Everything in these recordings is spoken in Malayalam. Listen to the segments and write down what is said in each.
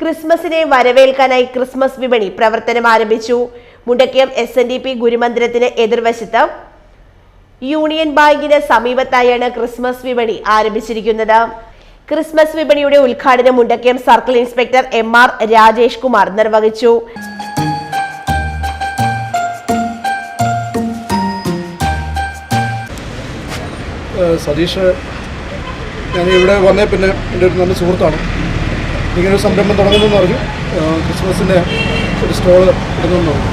ക്രിസ്മസിനെ വരവേൽക്കാനായി ക്രിസ്മസ് വിപണി പ്രവർത്തനം ആരംഭിച്ചു. Mundakayam S N D P ഗുരുമന്ദിരത്തിന് എതിർവശത്ത് യൂണിയൻ ബാങ്കിന് സമീപത്തായാണ് ക്രിസ്മസ് വിപണി ആരംഭിച്ചിരിക്കുന്നത്. ക്രിസ്മസ് വിപണിയുടെ ഉദ്ഘാടനം Mundakayam circle inspector M R Rajesh Kumar നിർവഹിച്ചു. സതീഷ് ഞാൻ ഇവിടെ വന്നേ പിന്നെ എന്റെ ഒരു നല്ല സുഹൃത്താണ്. ഇങ്ങനെ ഒരു സംരംഭം തുടങ്ങുന്നെന്ന് പറഞ്ഞു. ക്രിസ്മസിന്റെ ഒരു സ്റ്റോൾ ഇടുന്നെന്ന് പറഞ്ഞു.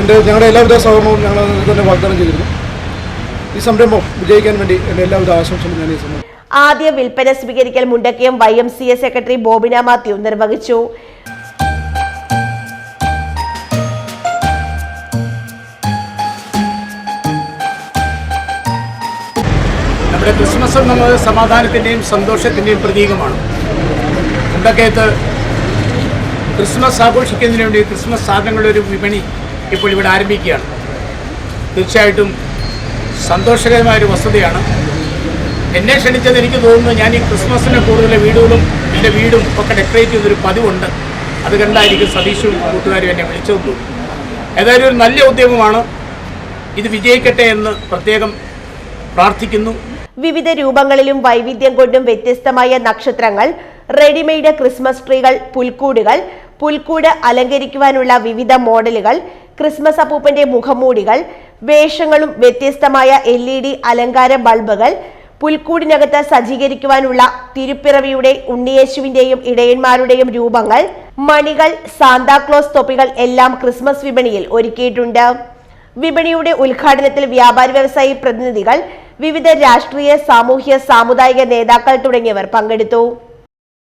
എന്റെ ഞങ്ങളുടെ എല്ലാവിധ സഹകരണവും ഞങ്ങൾ തന്നെ വാഗ്ദാനം ചെയ്തിരുന്നു. ഈ സംരംഭം വിജയിക്കാൻ വേണ്ടി എന്റെ എല്ലാവിധ ആശംസകളും ഞാൻ ഈ ആദ്യ വിൽപ്പന സ്വീകരിക്കൽ Mundakayam Y M C A secretary Bobina Mathew നിർവഹിച്ചു. നമ്മുടെ ക്രിസ്മസ് എന്നുള്ളത് സമാധാനത്തിന്റെയും സന്തോഷത്തിന്റെയും പ്രതീകമാണ്. മുണ്ടക്കയത്ത് ക്രിസ്മസ് ആഘോഷിക്കുന്നതിന് വേണ്ടി ക്രിസ്മസ് സാധനങ്ങളുടെ ഒരു വിപണി ഇപ്പോൾ ഇവിടെ ആരംഭിക്കുകയാണ്. തീർച്ചയായിട്ടും സന്തോഷകരമായൊരു വസ്തുതയാണ്. എന്നെ ക്ഷണിച്ചത് എനിക്ക് തോന്നുന്നു ഞാൻ ഈ ക്രിസ്മസിന് കൂടുതൽ വീടുകളും എന്റെ വീടും ഒക്കെ ഡെക്കറേറ്റ് ചെയ്തൊരു പതിവുണ്ട്. അത് കണ്ടായിരിക്കും സതീഷും കൂട്ടുകാരും എന്നെ വിളിച്ചത് തോന്നുന്നു ഏതായാലും ഒരു നല്ല ഉദ്യമമാണ്. ഇത് വിജയിക്കട്ടെ എന്ന് പ്രത്യേകം പ്രാർത്ഥിക്കുന്നു. വിവിധ രൂപങ്ങളിലും വൈവിധ്യം കൊണ്ടും വ്യത്യസ്തമായ നക്ഷത്രങ്ങൾ റെഡിമെയ്ഡ് ക്രിസ്മസ് ട്രീകൾ പുൽക്കൂടുകൾ പുൽക്കൂട് അലങ്കരിക്കുവാനുള്ള വിവിധ മോഡലുകൾ ക്രിസ്മസ് അപ്പൂപ്പന്റെ മുഖംമൂടികൾ വേഷങ്ങളും വ്യത്യസ്തമായ എൽ ഇ ഡി അലങ്കാര ബൾബുകൾ പുൽക്കൂടിനകത്ത് സജ്ജീകരിക്കുവാനുള്ള തിരുപ്പിറവിയുടെ ഉണ്ണിയേശുവിന്റെയും ഇടയന്മാരുടെയും രൂപങ്ങൾ മണികൾ സാന്താക്ലോസ് തൊപ്പികൾ എല്ലാം ക്രിസ്മസ് വിപണിയിൽ ഒരുക്കിയിട്ടുണ്ട്. വിപണിയുടെ ഉദ്ഘാടനത്തിൽ വ്യാപാരി വ്യവസായി പ്രതിനിധികൾ വിവിധ രാഷ്ട്രീയ സാമൂഹ്യ സാമുദായിക നേതാക്കൾ തുടങ്ങിയവർ പങ്കെടുത്തു.